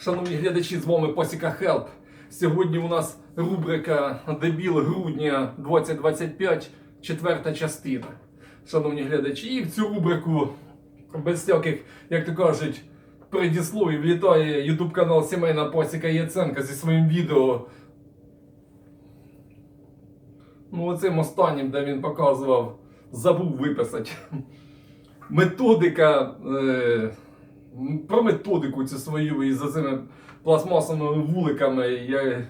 Шановні глядачі, з вами Посіка Хелп. Сьогодні у нас рубрика Дебіл грудня 2025, четверта частина. Шановні глядачі, і в цю рубрику без всяких, як то кажуть, предісловів влітає YouTube канал Сімейна Посіка Яценка зі своїм відео. Ну, оцим останнім, де він показував, забув виписати. Методика. Е, про методику цю свою із цими пластмасовими вуликами, я,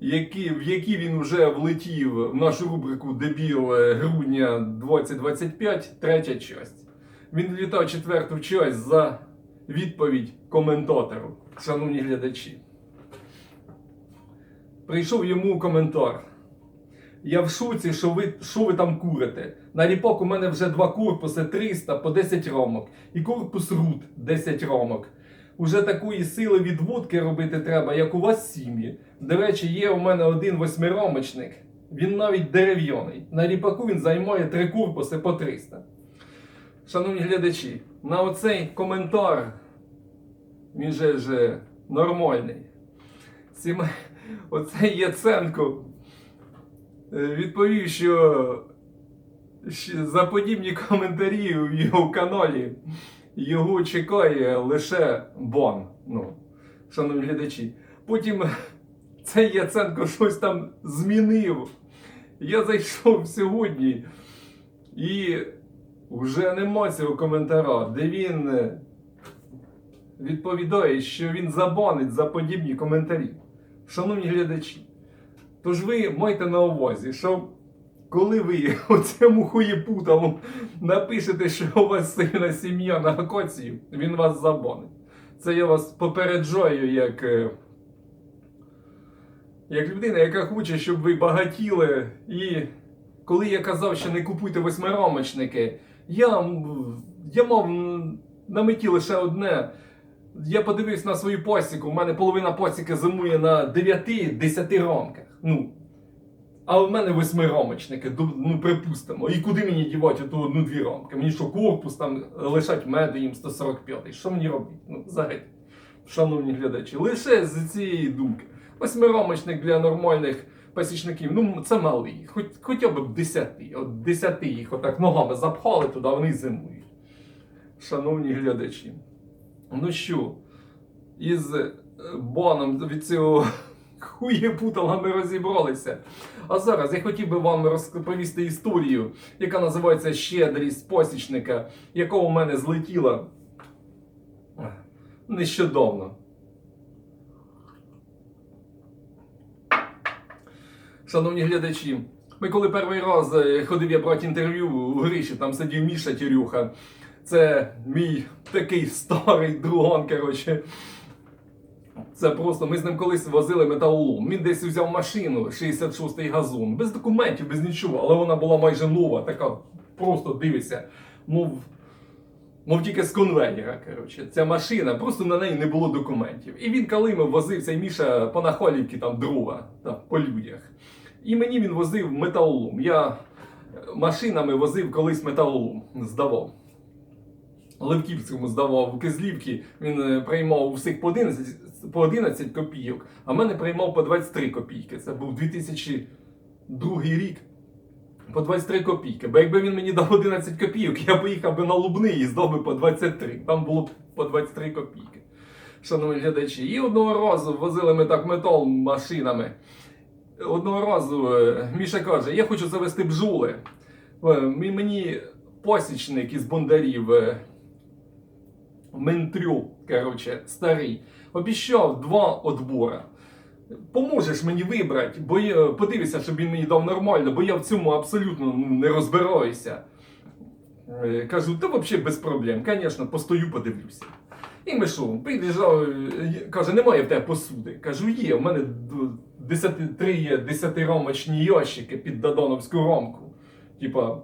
які, в які він вже влетів в нашу рубрику Дебіл грудня 2025, третя часть. Він влітав четверту часть за відповідь коментатору, шановні глядачі. Прийшов йому коментар. Я в шоці, що ви, що ви там курите. На ріпок у мене вже два корпуси 300 по 10 ромок. І корпус рут 10 ромок. Уже такої сили відводки робити треба, як у вас сім'ї. До речі, є у мене один восьмиромочник. Він навіть дерев'яний. На ріпаку він займає три корпуси по 300. Шановні глядачі, на оцей коментар, він же ж нормальний. Сіме... Оцей Яценко відповів, що за подібні коментарі в його каналі його чекає лише бан. Ну, шановні глядачі. Потім цей Яценко щось там змінив. Я зайшов сьогодні і вже нема цього коментара, де він е, відповідає, що він забанить за подібні коментарі. Шановні глядачі, тож ви майте на увазі, що коли ви оцьому хуєпуталу напишете, що у вас сильна сім'я на акацію, він вас забанить. Це я вас попереджаю як, е, як людина, яка хоче, щоб ви багатіли. І коли я казав, що не купуйте восьмирамочники, я, я мав на меті лише одне. Я подивився на свою пасіку, у мене половина пасіки зимує на 9-10 рамках. Ну, а в мене восьмирамочники, ну припустимо. І куди мені дівати ту одну-дві рамки? Мені що, корпус там лишать меду їм 145 Що мені робити? Ну, взагалі, шановні глядачі, лише з цієї думки. Восьмирамочник для нормальних пасічників, ну це малий, хоч, хоча б 10. От 10 їх отак ногами запхали туди, вони зимують. Шановні глядачі. Ну що, із е, баном від цього хуєпутала ми розібралися. А зараз я хотів би вам розповісти історію, яка називається Щедрість посічника, яка у мене злетіла нещодавно. Шановні глядачі, ми коли перший раз е, ходив я брати інтерв'ю у Гриші, там сидів Міша Тірюха. Це мій такий старий друган, коротше. Це просто ми з ним колись возили металолом. Він десь взяв машину, 66-й газон, без документів, без нічого, але вона була майже нова, така просто дивися, мов, мов тільки з конвейера. Коротше. Ця машина, просто на неї не було документів. І він калимов возив цей Міша по Нахалівці там дрова там, по людях. І мені він возив металолом. Я машинами возив колись металолом, здавав. Левківському здавав Кизлівки, він е, приймав у всіх по 11, по 11 копійок, а мене приймав по 23 копійки. Це був 2002 рік. По 23 копійки. Бо якби він мені дав 11 копійок, я поїхав би на Лубний і здав би по 23. Там було б по 23 копійки. Шановні глядачі. І одного разу возили ми так метал машинами. Одного разу е, Міша каже: я хочу завести бджоли. Е, Мені посічник із бондарів. Ментрю, короче, старий, обіцяв два отбора. Поможеш мені вибрати, бо я, подивися, щоб він мені дав нормально, бо я в цьому абсолютно ну, не розбираюся. Е, Кажу, та взагалі без проблем, звісно, постою, подивлюся. І ми що, під'їжджав, е, каже, немає в тебе посуди. Кажу, є, в мене 10, три є 10-рамочні ящики під Додоновську рамку. Типа,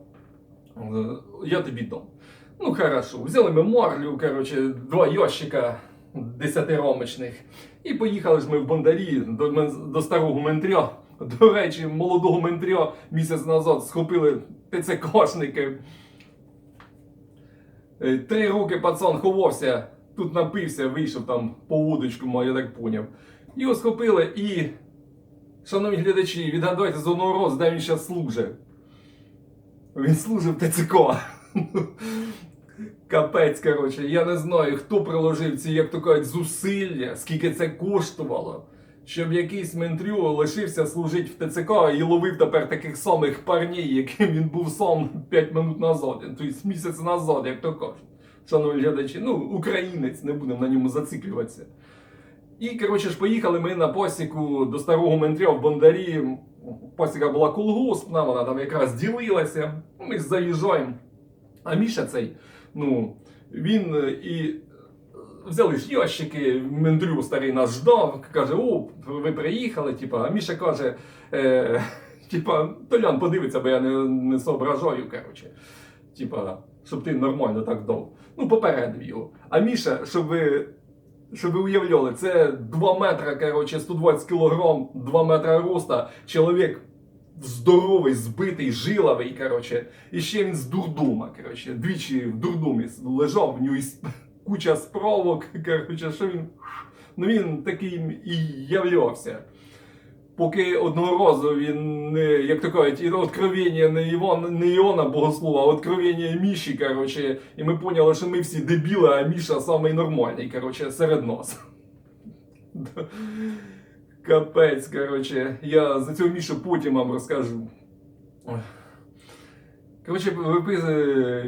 е, я тобі дам. Ну, хорошо, взяли ми марлю, короче, два ящика 10-ромочних. І поїхали ж ми в Бондарі до, до старого ментря. До речі, молодого ментря місяць назад схопили ТЦКшники. Е, Три роки пацан ховався, тут напився, вийшов там по вудочку, я так поняв. Його схопили і, шановні глядачі, відгадайте з одного разу, де він зараз служить. Він служив ТЦК. Капець, коротше, я не знаю, хто приложив ці, як то кажуть, зусилля, скільки це коштувало, щоб якийсь ментрю лишився служити в ТЦК і ловив тепер таких самих парней, яким він був сам 5 минут назад, тобто місяць назад, як то кажуть. Шановні глядачі, ну, українець, не будемо на ньому зациклюватися. І, коротше ж, поїхали ми на посіку до старого ментря в Бондарі. Посіка була колгоспна, вона там якраз ділилася. Ми заїжджаємо. А Міша цей, ну, він е, і взяли ж ящики, мендрю старий нас ждав, каже: О, ви приїхали, типа, а Міша каже, е, типа, Толян, подивиться, бо я не, не соображаю, коротше. Типа, щоб ти нормально так дав. Ну, попередив його. А Міша, щоб ви, щоб ви уявляли, це 2 метри, коротше, 120 кілограм, 2 метри роста, чоловік здоровий, збитий, жиловий, коротше. І ще він з дурдома, коротше. Двічі в дурдомі лежав, в нього куча справок, коротше, що він. Ну він таким і являвся. Поки одного разу він як то кажуть, откровення не Іван, не Іона Богослова, а откровення Міші, коротше, і ми поняли, що ми всі дебіли, а Міша самий нормальний, коротше, серед нас. Капець, коротше, я за цього Мішу потім вам розкажу. Коротше,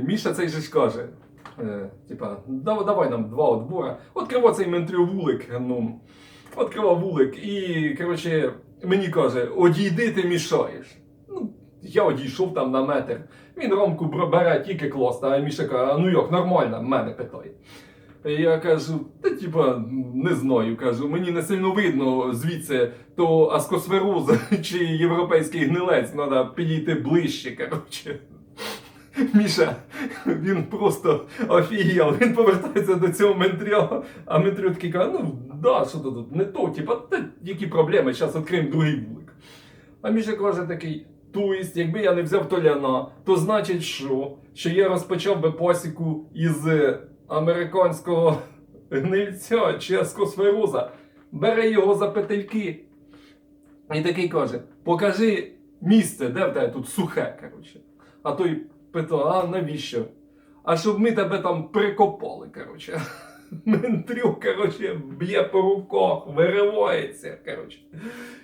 Міша цей же ж каже. Е, типа, «Дав- давай нам два отбора. Открива цей ментрю вулик. Ну, відкрива вулик і, коротше, мені каже, одійди, ти мішаєш. Ну, я одійшов там на метр. Він ромку бере тільки класно, а Міша каже, ну як, нормально, мене питає. Я кажу, та типа, не знаю, кажу, мені не сильно видно звідси, то аскосфероз чи європейський гнилець, треба підійти ближче, коротше. Міша, він просто офігел, він повертається до цього ментря, а ментрю такий каже, ну да, що то тут, не то, типа, та які проблеми, зараз відкриємо другий вулик. А Міша каже такий, тобто, якби я не взяв Толяна, то значить що? Що я розпочав би посіку із е, американського гнильця чи аскосфероза, бере його за петельки. І такий каже: покажи місце, де в тебе тут сухе, коротше. А той питає, а навіщо? А щоб ми тебе там прикопали, коротше. Ментрю, коротше, б'є по руках, виривається, коротше.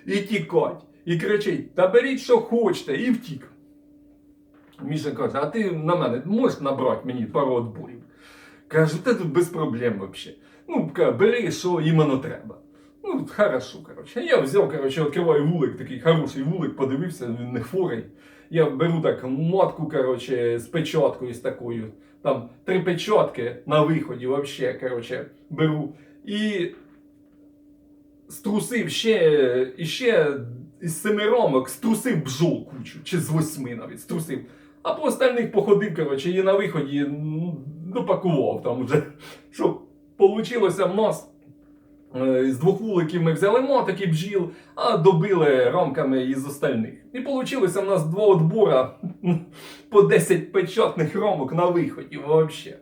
І тікать. І кричить: та беріть, що хочете, і втік. Міша каже, а ти на мене можеш набрати мені пару отборів? Кажу, та тут без проблем взагалі. Ну, бери, що іменно треба. Ну, хорошо, коротше. Я взяв, коротше, відкриваю вулик, такий хороший вулик, подивився, він не хворий. Я беру так матку, коротше, з печаткою з такою. Там три печатки на виході, вообще, коротше, беру. І струсив ще, і ще із семи рамок струсив бджол кучу, чи з восьми навіть струсив. А по остальних походив, коротше, і на виході ну, допакував там вже. Щоб получилося в нас. е, З двох вуликів ми взяли мотики бджіл, а добили рамками із остальних. І получилося в нас два отбора по 10 печатних рамок на виході взагалі.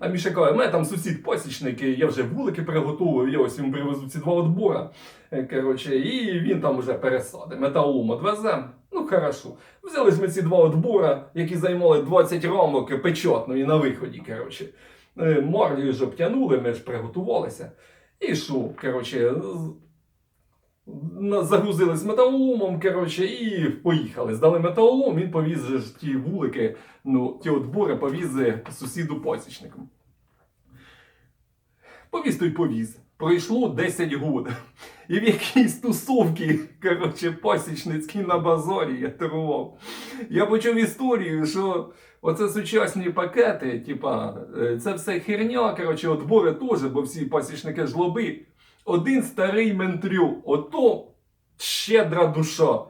А Міша каже, у мене там сусід пасічник, я вже вулики приготував, я ось йому привезу ці два отбора. Е, Коротше, і він там вже пересадить. Металолом одвезе. Ну, хорошо. Взяли ж ми ці два отбора, які займали 20 рамок печатної на виході. Коротше. Е, ж обтянули, ми ж приготувалися. І що, коротше, загрузили з металоломом, коротше, і поїхали. Здали металолом, він повіз ті вулики, ну, ті отбори повіз сусіду пасічнику. Повіз той повіз. Пройшло 10 років. І в якійсь тусовці, коротше, пасічницькій на базарі я торгував. Я почув історію, що оце сучасні пакети, типа, е, це все херня, коротше, отбори теж, бо всі пасічники жлоби. Один старий ментрю, ото щедра душа.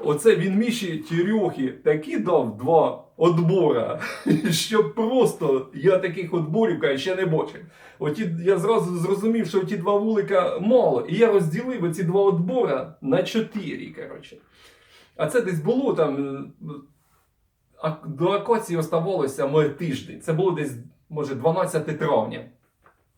Оце він Міші Тірьохи такі дав два отбора, що просто я таких отборів ще не бачив. Оті, я зразу зрозумів, що ті два вулика мало, і я розділив оці два отбора на чотири. Коротше. А це десь було там. е, до акації оставалося тиждень. Це було десь, може, 12 травня.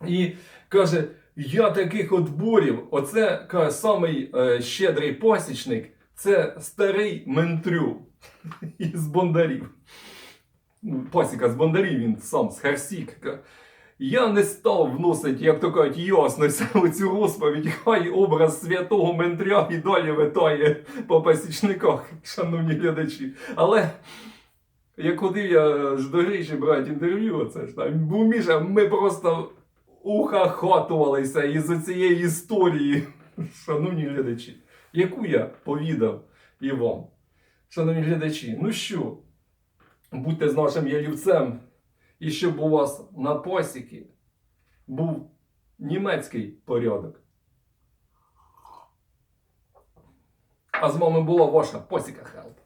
І каже: я таких от бурів, оце каже, самий е, щедрий пасічник, це старий ментрю із бондарів. Ну, Пасіка з бондарів, він сам з Херсік. Я не став вносити, як то кажуть, ясності у цю розповідь, хай образ святого ментря і далі витає по пасічниках, шановні глядачі. Але як ходив я ж до Гриші брати інтерв'ю, оце ж там, був Міша, ми просто ухахатувалися із цієї історії, шановні глядачі, яку я повідав і вам. Шановні глядачі, ну що, будьте з нашим ялівцем, і щоб у вас на посіки був німецький порядок. А з вами була ваша посіка Хелп.